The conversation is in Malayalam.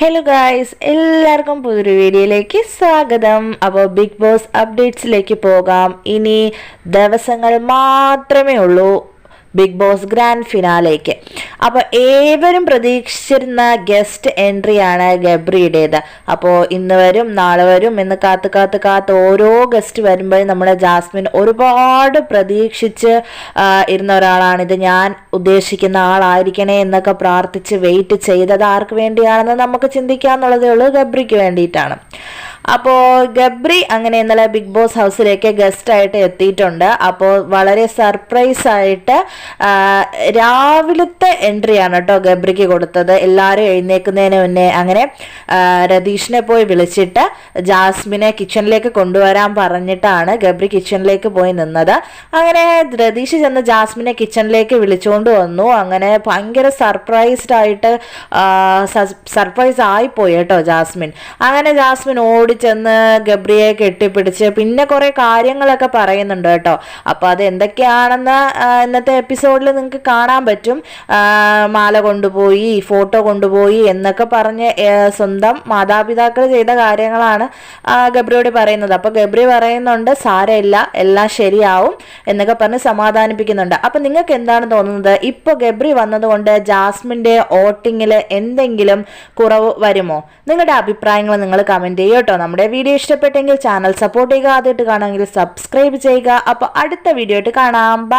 ഹലോ ഗായ്സ് എല്ലാവർക്കും പുതിയൊരു വീഡിയോയിലേക്ക് സ്വാഗതം. അപ്പോൾ ബിഗ് ബോസ് അപ്ഡേറ്റ്സിലേക്ക് പോകാം. ഇനി ദിവസങ്ങൾ മാത്രമേ ഉള്ളൂ. ബിഗ് ബോസ് ഗ്രാൻഡ് ഫിനാലേക്ക്. അപ്പോൾ ഏവരും പ്രതീക്ഷിച്ചിരുന്ന ഗസ്റ്റ് എൻട്രിയാണ് ഗബ്രിയുടേത്. അപ്പോൾ ഇന്ന് വരും നാളെ വരും എന്ന് കാത്ത് കാത്ത് കാത്ത് ഓരോ ഗസ്റ്റ് വരുമ്പോഴും നമ്മുടെ ജാസ്മിൻ ഒരുപാട് പ്രതീക്ഷിച്ച് ഇരുന്ന ഒരാളാണ്. ഇത് ഞാൻ ഉദ്ദേശിക്കുന്ന ആളായിരിക്കണേ എന്നൊക്കെ പ്രാർത്ഥിച്ച് വെയിറ്റ് ചെയ്തത് ആർക്ക് വേണ്ടിയാണെന്ന് നമുക്ക് ചിന്തിക്കാന്നുള്ളതേ ഉള്ളൂ ഗബ്രിക്ക് വേണ്ടിയിട്ടാണ്. അപ്പോൾ ഗബ്രി അങ്ങനെ ഇന്നലെ ബിഗ് ബോസ് ഹൗസിലേക്ക് ഗസ്റ്റ് ആയിട്ട് എത്തിയിട്ടുണ്ട്. അപ്പോൾ വളരെ സർപ്രൈസ് ആയിട്ട് രാവിലത്തെ എൻട്രിയാണ് കേട്ടോ ഗബ്രിക്ക് കൊടുത്തത്. എല്ലാവരും എഴുന്നേക്കുന്നതിന് മുന്നേ അങ്ങനെ രതീഷിനെ പോയി വിളിച്ചിട്ട് ജാസ്മിനെ കിച്ചണിലേക്ക് കൊണ്ടുവരാൻ പറഞ്ഞിട്ടാണ് ഗബ്രി കിച്ചണിലേക്ക് പോയി നിന്നത്. അങ്ങനെ രതീഷ് ചെന്ന് ജാസ്മിനെ കിച്ചണിലേക്ക് വിളിച്ചുകൊണ്ട് വന്നു. അങ്ങനെ ഭയങ്കര സർപ്രൈസ്ഡ് ആയിട്ട് സർപ്രൈസ് ആയിപ്പോയി കേട്ടോ ജാസ്മിൻ. അങ്ങനെ ജാസ്മിൻ ഓടിച്ചെന്ന് ഗബ്രിയെ കെട്ടിപ്പിടിച്ച് പിന്നെ കുറെ കാര്യങ്ങളൊക്കെ പറയുന്നുണ്ട് കേട്ടോ. അപ്പൊ അത് എന്തൊക്കെയാണെന്ന് ഇന്നത്തെ എപ്പിസോഡിൽ നിങ്ങൾക്ക് കാണാൻ പറ്റും. മാല കൊണ്ടുപോയി ഫോട്ടോ കൊണ്ടുപോയി എന്നൊക്കെ പറഞ്ഞ് സ്വന്തം മാതാപിതാക്കൾ ചെയ്ത കാര്യങ്ങളാണ് ഗബ്രിയോട് പറയുന്നത്. അപ്പൊ ഗബ്രി പറയുന്നുണ്ട് സാരമില്ല എല്ലാം ശരിയാവും എന്നൊക്കെ പറഞ്ഞ് സമാധാനിപ്പിക്കുന്നുണ്ട്. അപ്പൊ നിങ്ങൾക്ക് എന്താണ് തോന്നുന്നത്? ഇപ്പൊ ഗബ്രി വന്നതുകൊണ്ട് ജാസ്മിന്റെ ഓട്ടിങ്ങിൽ എന്തെങ്കിലും കുറവ് വരുമോ? നിങ്ങളുടെ അഭിപ്രായങ്ങൾ നിങ്ങൾ കമന്റ് ചെയ്യുക കേട്ടോ. നമ്മുടെ വീഡിയോ ഇഷ്ടപ്പെട്ടെങ്കിൽ ചാനൽ സപ്പോർട്ട് ചെയ്യുക ആദ്യമായിട്ട് കാണുമെങ്കിൽ സബ്സ്ക്രൈബ് ചെയ്യുക. അപ്പോൾ അടുത്ത വീഡിയോ ആയിട്ട് കാണാം. ബൈ